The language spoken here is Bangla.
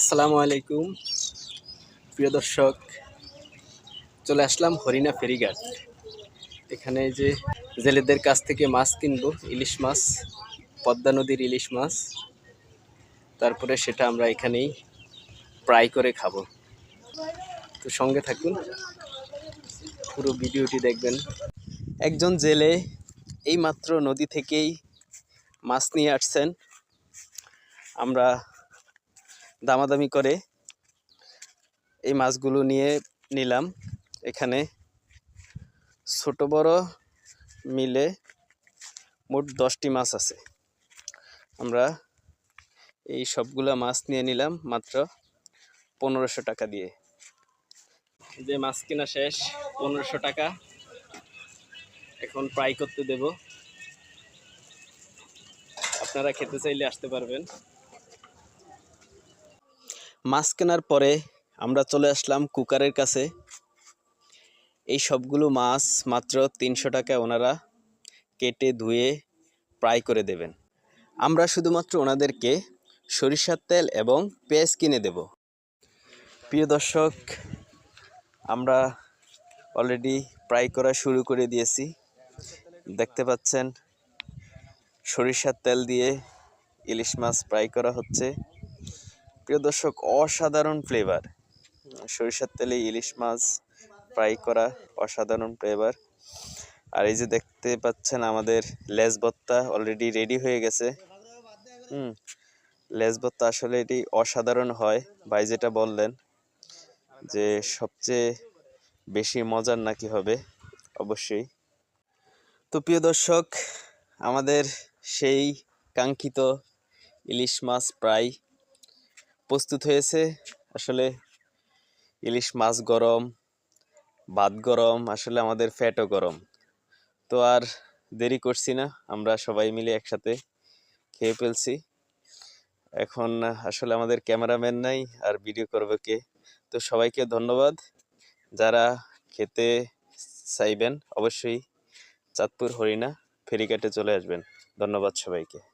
আসসালামু আলাইকুম। প্রিয় দর্শক, চলে আসলাম হরিণা ফেরিঘাট। এখানে যে জেলেদের কাছ থেকে মাছ কিনবো, ইলিশ মাছ, পদ্মা নদীর ইলিশ মাছ, তারপরে সেটা আমরা এখানেই ফ্রাই করে খাব। তো সঙ্গে থাকুন, পুরো ভিডিওটি দেখবেন। একজন জেলে এইমাত্র নদী থেকেই মাছ নিয়ে আসছেন। আমরা দামাদামি করে এই মাছগুলো নিয়ে নিলাম। এখানে ছোট বড় মিলে মোট দশটি মাছ আছে। আমরা এই সবগুলা মাছ নিয়ে নিলাম মাত্র পনেরোশো টাকা দিয়ে। যে মাছ কেনা শেষ, পনেরোশো টাকা। এখন ফ্রাই করতে দেব। আপনারা খেতে চাইলে আসতে পারবেন। মাছ কেনার পরে আমরা চলে আসলাম কুকারের কাছে। এই সবগুলো মাছ মাত্র তিনশো টাকায় ওনারা কেটে ধুয়ে ফ্রাই করে দেবেন। আমরা শুধুমাত্র ওনাদেরকে সরিষার তেল এবং পেঁয়াজ কিনে দেব। প্রিয় দর্শক, আমরা অলরেডি ফ্রাই করা শুরু করে দিয়েছি। দেখতে পাচ্ছেন, সরিষার তেল দিয়ে ইলিশ মাছ ফ্রাই করা হচ্ছে। প্রিয় দর্শক, অসাধারণ ফ্লেভার সরিষার তেলে ইলিশ মাছ ফ্রাই করা অসাধারণ ফ্লেভার আর এই যে দেখতে পাচ্ছেন আমাদের লেজ ভর্তা অলরেডি রেডি হয়ে গেছে। হুম, লেজ ভর্তা আসলে এটি অসাধারণ হয় ভাই যেটা বললেন যে সবচেয়ে বেশি মজার নাকি হবে, অবশ্যই। তো প্রিয় দর্শক, আমাদের সেই কাঙ্ক্ষিত ইলিশ মাছ প্রায় প্রস্তুত হয়েছে। আসলে ইলিশ মাছ গরম, ভাত গরম, আসলে আমাদের ফ্যাটও গরম। তো আর দেরি করছি না, আমরা সবাই মিলে একসাথে খেয়ে ফেলছি। এখন আসলে আমাদের ক্যামেরাম্যান নাই আর ভিডিও করবে কে? তো সবাইকে ধন্যবাদ। যারা খেতে চাইবেন, অবশ্যই চাঁদপুর হরিণা ফেরিঘাটে চলে আসবেন। ধন্যবাদ সবাইকে।